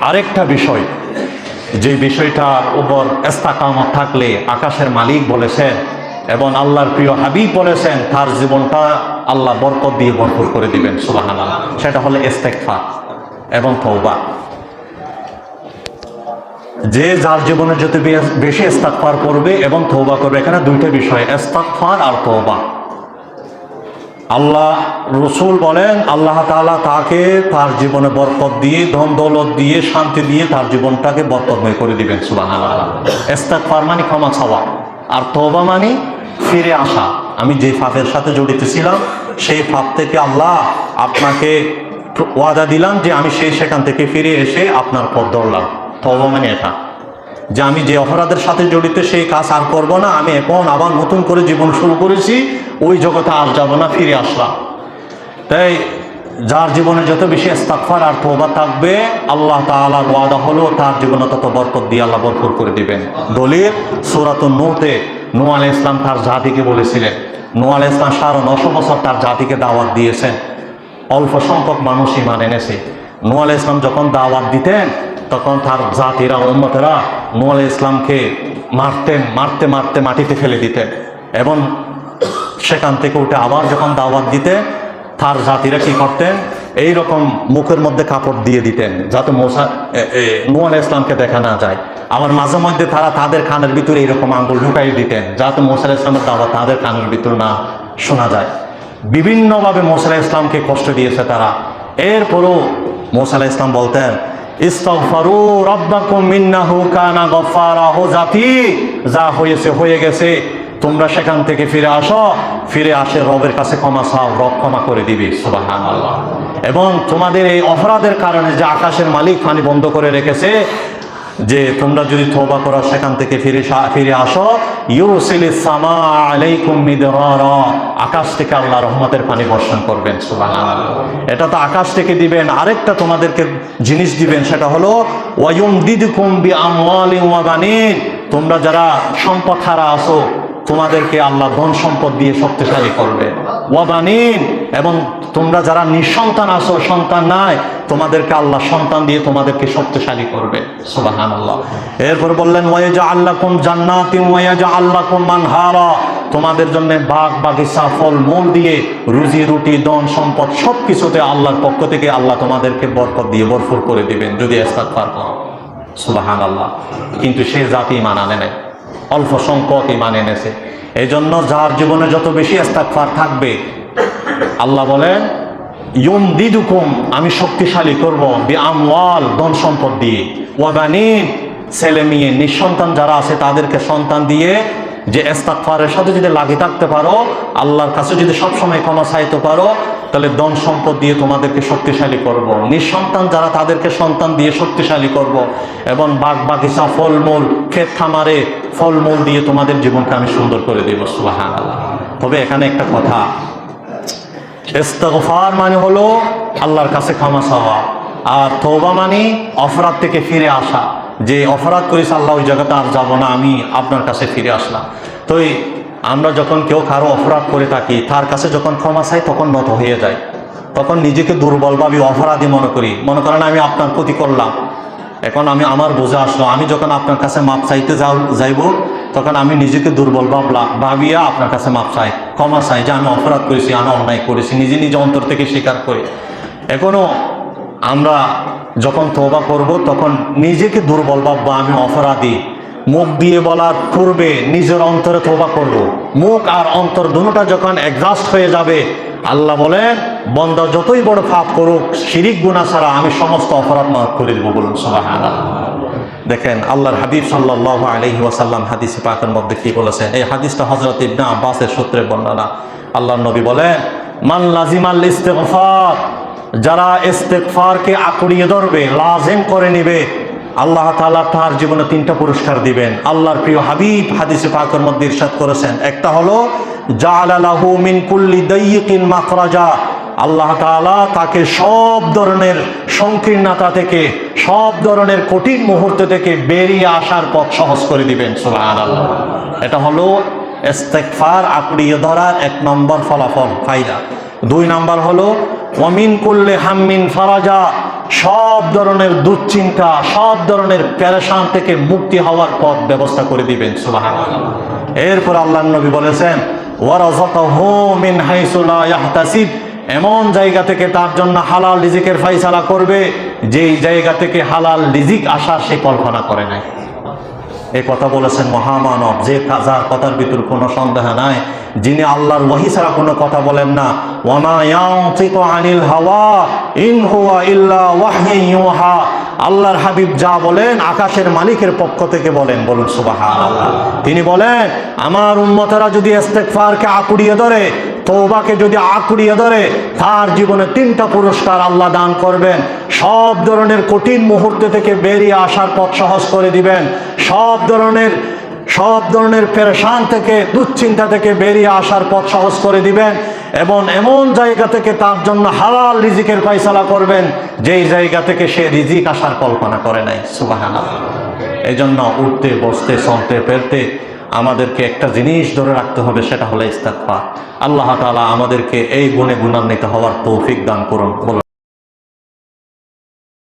আরেকটা বিষয়, যে বিষয়টার উপর এস্তাকামত থাকলে আকাশের মালিক বলেছেন এবং আল্লাহর প্রিয় হাবিব বলেছেন, তার জীবনটা আল্লাহ বরকত দিয়ে ভরপুর করে দিবেন সুবাহান সেটা হলো ইস্তেকফার এবং তৌবা যে যার জীবনে বে- বেশি ইস্তাকফার করবে এবং তৌবা করবে, এখানে দুইটা বিষয় ইস্তাকফার আর তৌবা আল্লাহ রসুল বলেন, আল্লাহ তাআলা তাকে তার জীবনে বরকত দিয়ে, ধন দৌলত দিয়ে, শান্তি দিয়ে তার জীবনটাকে বরকতময় করে দিবেন সুবাহ ইস্তাকফার মানে ক্ষমা ছাওয়া আর তৌবা মানে ফিরে আসা। আমি যে ফাপের সাথে জড়িত ছিলাম, সেই ফাপ থেকে আল্লাহ আপনাকে ওয়াদা দিলাম যে আমি সেই সেখান থেকে ফিরে এসে আপনার পথ ধরলাম। তৌবা মানে এটা। যে আমি যে অপরাধের সাথে জড়িত সেই কাজ আর করব না। আমি এখন আবার নতুন করে জীবন শুরু করেছি, ওই জগতে আর যাব না, ফিরে আসলাম। তাই যার জীবনে যত বেশি ইস্তাগফার আর তওবা থাকবে, আল্লাহ তাআলার ওয়াদা হলো তার জীবনে তত বরকত দিয়ে আল্লাহ বরকত করে দিবেন। দলিল, সূরাতুন নূতে আলাইহিস ইসলাম তার জাতিকে বলেছিলেন। নূহ আলাইহিস ইসলাম সাড়ে নশো বছর তার জাতিকে দাওয়াত দিয়েছেন। অল্প সংখ্যক মানুষই মানে এনেছে। আলাইহিস ইসলাম যখন দাওয়াত দিতেন তখন তার জাতিরা, উম্মতেরা নূহ ইসলামকে মারতেন মারতে মারতে মাটিতে ফেলে দিতেন এবং সেখান থেকে উঠে আবার যখন দাওয়াত দিতে, তার জাতিরা কি করতেন এই রকম মুখের মধ্যে কাপড় দিয়ে দিতেন যাতে মোসা নুয়াল ইসলামকে দেখা না যায়। আবার মাঝে মধ্যে তারা তাদের কানের ভিতরে এইরকম আঙ্গুল ঢুকাই দিতেন যাতে মোসা ইসলামের দাওয়াত তাদের কানের ভিতর না শোনা যায়। বিভিন্নভাবে মোসা ইসলামকে কষ্ট দিয়েছে তারা। এরপরও মোসা ইসলাম বলতেন যা হয়েছে, হয়ে গেছে। তোমরা সেখান থেকে ফিরে আসো। ফিরে আসে রবের কাছে ক্ষমা চাও, রব ক্ষমা করে দিবি। এবং তোমাদের এই অপরাধের কারণে যে আকাশের মালিক পানি বন্ধ করে রেখেছে যে তোমরা যদি থোবা করো, সেখান থেকে ফিরে ফিরে আসো। ইউসিলি সামা আলাইকুম আকাশ থেকে আল্লাহ রহমতের পানি বর্ষণ করবেন এটা তো আকাশ থেকে দিবেন। আরেকটা তোমাদেরকে জিনিস দিবেন, সেটা হলো, ওয়ায়ুমদিদুকুম বিআমওয়ালিন ওয়া বানিন। তোমরা যারা সম্পদ হারা আছো তোমাদেরকে আল্লাহ ধন সম্পদ দিয়ে শক্তিশালী করবে। ওয়াবানিন এবং তোমরা যারা নিঃসন্তান আছো, সন্তান নাই, তোমাদেরকে আল্লাহ সন্তান দিয়ে তোমাদেরকে শক্তিশালী করবে। সুবাহান আল্লাহ এরপর বললেন ওয়াজা আল্লাহ কুম জান্নাতিম ওয়াজা আল্লাহ কুম মানহারা। তোমাদের জন্য বাগ, বাগিচা, ফল, মূল দিয়ে রুজি, রুটি, ধন সম্পদ সব কিছুতে আল্লাহর পক্ষ থেকে আল্লাহ তোমাদেরকে বরকত দিয়ে বরফুর করে দিবেন, যদি ইস্তাগফার করো। সুবাহান আল্লাহ কিন্তু সে জাতি মানানে নেয় অল্প সংখ্যক ইমান এনেছে। এই জন্য যার জীবনে যত বেশি ইস্তাগফার থাকবে, আল্লাহ বলেন ইউম দিদুকুম আমি শক্তিশালী করব বি আমওয়াল ধন সম্পদ দিয়ে। ওয়াবানিন ছেলে মেয়ে, নিঃসন্তান যারা আছে তাদেরকে সন্তান দিয়ে যে ইস্তাগফারের সাথে যদি লাগিয়ে থাকতে পারো, আল্লাহর কাছে যদি সবসময় ক্ষমা চাইতে পারো তাহলে ধন সম্পদ দিয়ে তোমাদেরকে শক্তিশালী করব। নিঃসন্তান যারা তাদেরকে সন্তান দিয়ে শক্তিশালী করব। এবং বাগ বাগিচা ফলমূল ক্ষেত খামারে ফলমূল দিয়ে তোমাদের জীবনকে আমি সুন্দর করে দেব সুবাহান তবে এখানে একটা কথা ইস্তেগফার মানে হলো আল্লাহর কাছে ক্ষমা চাওয়া, আর তৌবা মানে অপরাধ থেকে ফিরে আসা যে অপরাধ করিস আল্লাহ ওই জায়গাতে আর যাব না, আমি আপনার কাছে ফিরে আসলাম তো আমরা যখন কেউ কারও অপরাধ করে থাকি, তার কাছে যখন ক্ষমা চাই, তখন নত হয়ে যায়। তখন নিজেকে দুর্বল ভাবি অপরাধী মনে করি। মনে করেন, আমি আপনার ক্ষতি করলাম। এখন আমি, আমার বোঝা আসলো, আমি যখন আপনার কাছে মাপ চাইতে যাও, যাইব, তখন আমি নিজেকে দুর্বল ভাবলাম ভাবিয়া আপনার কাছে মাপ চাই, ক্ষমা চাই যে আমি অপরাধ করেছি, আমি অন্যায় করেছি, নিজে নিজে অন্তর থেকে স্বীকার করি। এখনও আমরা যখন তওবা করব, তখন নিজেকে দুর্বল ভাববো আমি অপরাধী মুখ দিয়ে বলার পূর্বে নিজের অন্তরে তওবা করব। মুখ আর অন্তর দুটোটা যখন অ্যাডজাস্ট হয়ে যাবে, আল্লাহ বলেন, বন্দা যতই বড় পাপ করুক, শিরিক গুণা ছাড়া আমি সমস্ত অপরাধ মাফ করে দেবো বলুন দেখেন, আল্লাহর হাবিব সাল্লাহ আলহি ওয়াসাল্লাম হাদিসে পাকের মধ্যে কি বলেছেন? এই হাদিসটা হজরত ইবনা আব্বাসের সূত্রে বর্ণনা। আল্লাহ নবী বলেন, মান লাজিমাল ইস্তেগফার যারা ইস্তেগফারকে আঁকড়িয়ে ধরবে, লাজিম করে নিবে আল্লাহ তাআলা তার জীবনে তিনটা পুরস্কার দিবেন। আল্লাহর প্রিয় হাবিব হাদিসে পাকের মধ্যে ইরশাদ করেছেন। একটা হলো জালালাহু মিন কুল্লি দাইয়িকিন মাখরাজা। আল্লাহ তাআলা তাকে সব ধরনের সংকীর্ণতা থেকে, সব ধরনের কঠিন মুহূর্ত থেকে বেরিয়ে আসার পথ সহজ করে দিবেন। সুবহানাল্লাহ। এটা হলো, ইস্তেগফার আঁকড়িয়ে ধরার এক নম্বর ফলাফল, ফায়দা। দুই নম্বর হলো ওয়ামিন কুল্লে হাম্মিন ফারাজা। সব ধরনের দুশ্চিন্তা, সব ধরনের প্যারেশান থেকে মুক্তি হওয়ার পথ ব্যবস্থা করে দিবেন সুবাহ এরপর আল্লাহ নবী বলেছেন মিন এমন জায়গা থেকে তার জন্য হালাল রিজিকের ফাইসালা করবে, যেই জায়গা থেকে হালাল রিজিক আসা সে কল্পনা করে নাই। এই কথা বলেছেন মহামানব, যে যার কথার ভিতর কোনো সন্দেহ নাই, যিনি আল্লাহর ওয়াহি ছাড়া কোনো কথা বলেন না। ইয়ানতিকু আনিল হাওয়া। আল্লাহর হাবিব যা বলেন আকাশের মালিকের পক্ষ থেকে বলেন, বলুন সুবহানাল্লাহ। তিনি বলেন, আমার উম্মতেরা যদি ইস্তেগফারকে আকুড়িয়ে ধরে তৌবাকে যদি আঁকড়িয়ে ধরে, তার জীবনে তিনটা পুরস্কার আল্লাহ দান করবেন। সব ধরনের কঠিন মুহূর্তে থেকে বেরিয়ে আসার পথ সহজ করে দিবেন। সব ধরনের সব ধরনের পেরেশান থেকে, দুশ্চিন্তা থেকে বেরিয়ে আসার পথ সহজ করে দিবেন। এবং এমন জায়গা থেকে তার জন্য হালাল রিজিকের ফয়সালা করবেন, যেই জায়গা থেকে সে রিজিক আসার কল্পনা করে নাই। সুবাহানা এই জন্য উঠতে, বসতে, চলতে পেরতে আমাদেরকে একটা জিনিস ধরে রাখতে হবে, সেটা হলো ইস্তাকফা আল্লাহ তালা আমাদেরকে এই গুণে গুণান্বিত হওয়ার তৌফিক দান করুন।